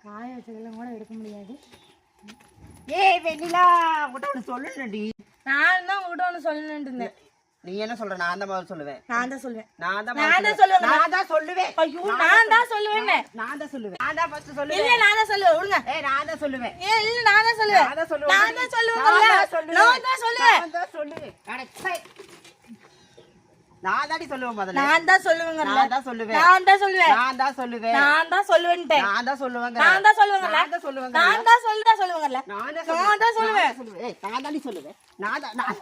காய வச்சதெல்லாம் கூட எடுக்க முடியாது ஏய் வெண்ணிலா உங்கள்கிட்ட ஒன்று சொல்லணும்டி நான் தான் உங்ககிட்ட ஒன்று சொல்லணுன்ட்டு இருந்தேன் நீ என்ன சொல்ற நான் தான் முதல்ல சொல்லுவேன் நான் தான் சொல்லுவேன் நான் தான் நான் தான் சொல்லுவேன். நான் தான் சொல்லுவேன் ஐயோ நான் தான் சொல்லுவேன் நான் தான் சொல்லுவேன் நான் தான் ஃபர்ஸ்ட் சொல்லுவேன் இல்ல நான் தான் சொல்லுவேன் விடுங்க ஏய் நான் தான் சொல்லுவேன் ஏ இல்ல நான் தான் சொல்லுவேன் நான் தான் சொல்லுவேன் நான் தான் சொல்லுவேன் நான் தான் சொல்லுவேன் நான் தான் சொல்லுவேன் நான் தான் சொல்லுவேன் அட, சை. நான் தாண்டி சொல்லுவேன் முதல்ல. நான் தான் சொல்லுவேங்க நான் தான் சொல்லுவேன். நான் தான் சொல்லுவேன். நான் தான் சொல்லுவேன். நான் தான் சொல்லுவேன்ட்டேன் நான் தான் சொல்லுவேங்க நான் தான் சொல்லுவேங்க நான் தான் சொல்லுவேங்க நான் தான் சொல்லுதா சொல்லுவாங்கல்ல நான் தான் நான் தான் சொல்லுவேன். சொல்லுவேன். ஏய் நான் தாண்டி சொல்லுவேன். நான் தான் நான்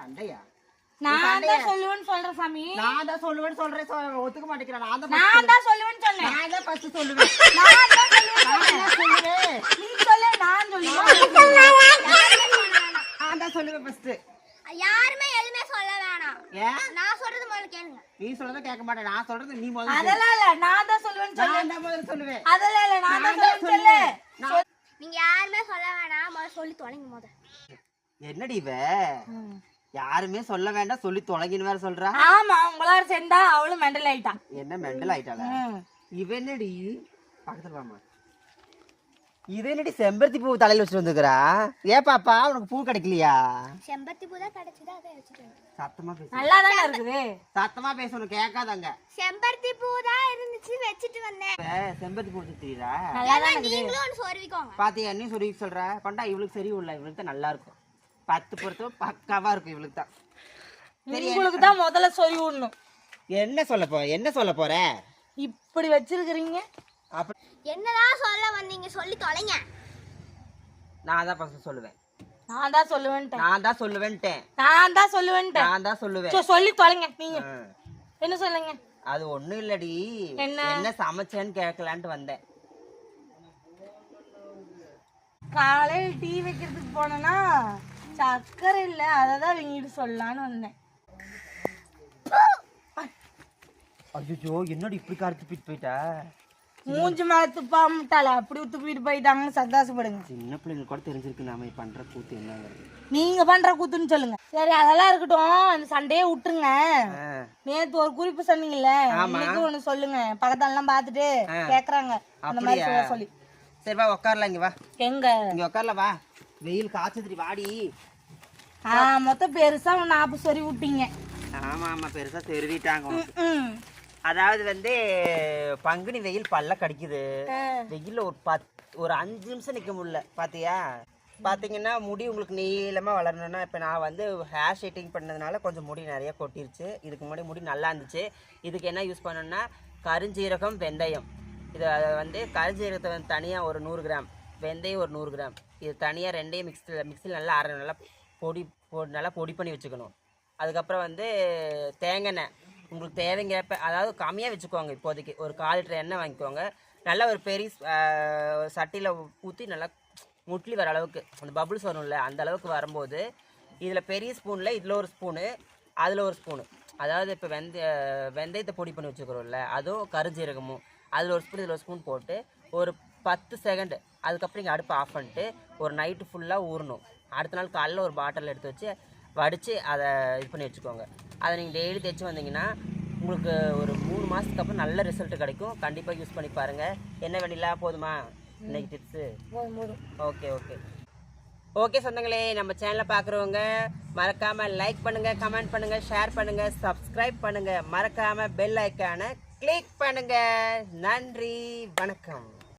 சண்டையா? தான் சொல்லுவேன்னு சொல்றேன் சாமி. நான் தான் சொல்லுவேன்னு சொல்றேன். சொ- ஒத்துக்க மாட்டேங்கிறேன். நான் தான் நான் தான் சொல்லுவேன்னு சொன்னேன். நான் தான் ஃபர்ஸ்ட் சொல்லுவேன். நான் தான் சொல்லுவேன் நான் தான் சொல்லுவேன் நீ சொல்லு நான் சொல்லுவேன் நான் தான் சொல்லுவேன் ஃபர்ஸ்ட் யாருமே எதுவுமே சொல்ல வேணாம் ஏன் நான் சொல்றது முதல்ல கேளுங்க. நீ சொல்றத கேட்க மாட்டேன். நான் சொல்றது நீ முதல்ல கேளு. அதெல்லாம் இல்ல நான் தான் சொல்லுவேன்னு சொல்லு. நான் தான் முதல்ல சொல்லுவேன். அதெல்லாம் இல்ல நான் தான் நான் தான் சொல்லுவேன்னு சொல்லு. நான் நீங்க யாருமே சொல்ல வேணாம். முதல்ல சொல்லி தொலைங்க முத என்னடி இவ? யாருமே சொல்ல வேண்டாம் சொல்லி தொலைங்கின்னு வேற சொல்றா? ஆமா உங்களால சேர்ந்தா அவளும் மெண்டல் ஆயிட்டான் என்ன மெண்டல் ஆயிட்டாள? இவ என்னடி? பக்கத்துல வாமா இது என்னடி செம்பருத்தி பூ தலையில வச்சுட்டு வந்துக்கிறா ஏன் பாப்பா உனக்கு பூ கிடைக்கலையா? செம்பருத்தி பூ தான் கிடைச்சது அதை வச்சுட்டு வந்தேன். சத்தமா பேசு. நல்லா தானே இருக்குது? சத்தமா பேசணும் கேட்காதங்க. செம்பருத்தி பூ தான் இருந்துச்சு வச்சுட்டு வந்தேன். செம்பருத்தி பூ தெரியுதா நல்லா தான் இருக்குது? நீங்களும் ஒன்று சொருவிக்கோங்க. பாத்தியா என்ன சொல்லி சொல்ற? கொண்டா இவளுக்கு சரி உள்ள இவளுக்கு தான் நல்லா இருக்கும். பத்து பொறுத்தவரை பக்காவா இருக்கும் இவளுக்கு தான். உங்களுக்கு தான் முதல்ல சொல்லி விடணும் என்ன சொல்ல போ என்ன சொல்ல போற? இப்படி வச்சிருக்கிறீங்க? என்னதான் சொல்ல வந்தீங்க? சொல்லி தொலைங்க. நான் தான் ஃபர்ஸ்ட் சொல்லுவேன். நான் தான் சொல்லுவேன்ட்டேன். நான் தான் சொல்லுவேன்ட்டேன். நான் தான் சொல்லுவேன்ட்டேன். நான் தான் சொல்லுவேன். சொல்லி தொலைங்க நீங்க. என்ன சொல்லுங்க? அது ஒண்ணும் இல்லடி. என்ன? என்ன சமைச்சேன்னு கேட்கலான்ட்டு வந்தேன். காலையில் டீ வைக்கிறதுக்கு போனேன்னா சக்கரை இல்லை அதை தான் வீங்கிட்டு சொல்லலான்னு வந்தேன். ஐயோ என்னடி இப்படி கருத்து போயிட்டு போயிட்டா? மூஞ்சி மேல துப்பாமட்டால அப்படி துப்பிட்டு போயிட்டாங்கன்னு சந்தோஷப்படுங்க. சின்ன பிள்ளைங்களுக்கு கூட தெரிஞ்சிருக்கு நாம பண்ற கூத்து என்னங்கிறது நீங்க பண்ற கூத்துன்னு சொல்லுங்க. சரி அதெல்லாம் இருக்கட்டும். அந்த சண்டையே விட்டுருங்க. நேத்து ஒரு குறிப்பு சொன்னீங்கல்ல இன்னைக்கு ஒண்ணு சொல்லுங்க. பக்கத்தாலாம் பார்த்துட்டு கேக்குறாங்க. அந்த மாதிரி? சொல்ல சொல்லி. சரி வா உட்காரலாம் இங்க வா. எங்க? இங்க உட்காரலாம் வா. வெயில் காய்ச்சதுடி வாடி. ஆ மொத்தம் பெருசா ஒன்று நாற்பது சொல்லி விட்டீங்க. ஆமா ஆமா பெருசா. ம் அதாவது வந்து பங்குனி வெயில் பல்ல கடிக்குது. வெயில்ல ஒரு பத் ஒரு அஞ்சு நிமிஷம் நிக்க முடியல பாத்தியா? பாத்தீங்கன்னா முடி உங்களுக்கு நீளமா வளரணும்னா இப்போ நான் வந்து ஹேர் ஷேட்டிங் பண்ணதுனால கொஞ்சம் முடி நிறைய கொட்டிருச்சு. இதுக்கு முன்னாடி முடி நல்லா இருந்துச்சு. இதுக்கு என்ன யூஸ் பண்ணணும்னா கருஞ்சீரகம் வெந்தயம். இது வந்து கருஞ்சீரகத்தை வந்து தனியாக ஒரு நூறு கிராம் வெந்தயம் ஒரு நூறு கிராம். இது தனியாக ரெண்டையும் மிக்ஸில் மிக்ஸியில் நல்லா அரை நல்லா பொடி பொ நல்லா பொடி பண்ணி வச்சுக்கணும். அதுக்கப்புறம் வந்து தேங்காய் உங்களுக்கு தேவைங்கிறப்ப அதாவது கம்மியாக வச்சுக்கோங்க இப்போதைக்கு. ஒரு கால் லிட்டர் எண்ணெய் வாங்கிக்கோங்க. நல்லா ஒரு பெரிய சட்டியில் ஊற்றி நல்லா முட்லி வர அளவுக்கு அந்த பபுள்ஸ் வரும்ல அந்த அளவுக்கு வரும்போது இதில் பெரிய ஸ்பூனில் இதில் ஒரு ஸ்பூனு அதில் ஒரு ஸ்பூனு அதாவது இப்போ வெந்த வெந்தயத்தை பொடி பண்ணி வச்சுக்கிறோம்ல அதுவும் கருஞ்சீரகமும். அதில் ஒரு ஸ்பூன் இதில் ஒரு ஸ்பூன் போட்டு ஒரு பத்து செகண்டு அதுக்கப்புறம் இங்கே அடுப்பை ஆஃப் பண்ணிட்டு ஒரு நைட்டு ஃபுல்லாக ஊறணும். அடுத்த நாள் காலையில் ஒரு பாட்டில் எடுத்து வச்சு வடித்து அதை இது பண்ணி வச்சுக்கோங்க. அதை நீங்கள் டெய்லி தைச்சு வந்தீங்கன்னா உங்களுக்கு ஒரு மூணு மாதத்துக்கு அப்புறம் நல்ல ரிசல்ட் கிடைக்கும். கண்டிப்பாக யூஸ் பண்ணி பாருங்கள் என்ன வேணிலா போதுமா? இன்னைக்கு டிப்ஸு ஓகே ஓகே. ஓகே சொந்தங்களே நம்ம சேனலை பார்க்குறவங்க மறக்காமல் லைக் பண்ணுங்கள் கமெண்ட் பண்ணுங்கள் ஷேர் பண்ணுங்கள் சப்ஸ்கிரைப் பண்ணுங்கள் மறக்காமல் பெல் ஐக்கானை கிளிக் பண்ணுங்கள் நன்றி வணக்கம்.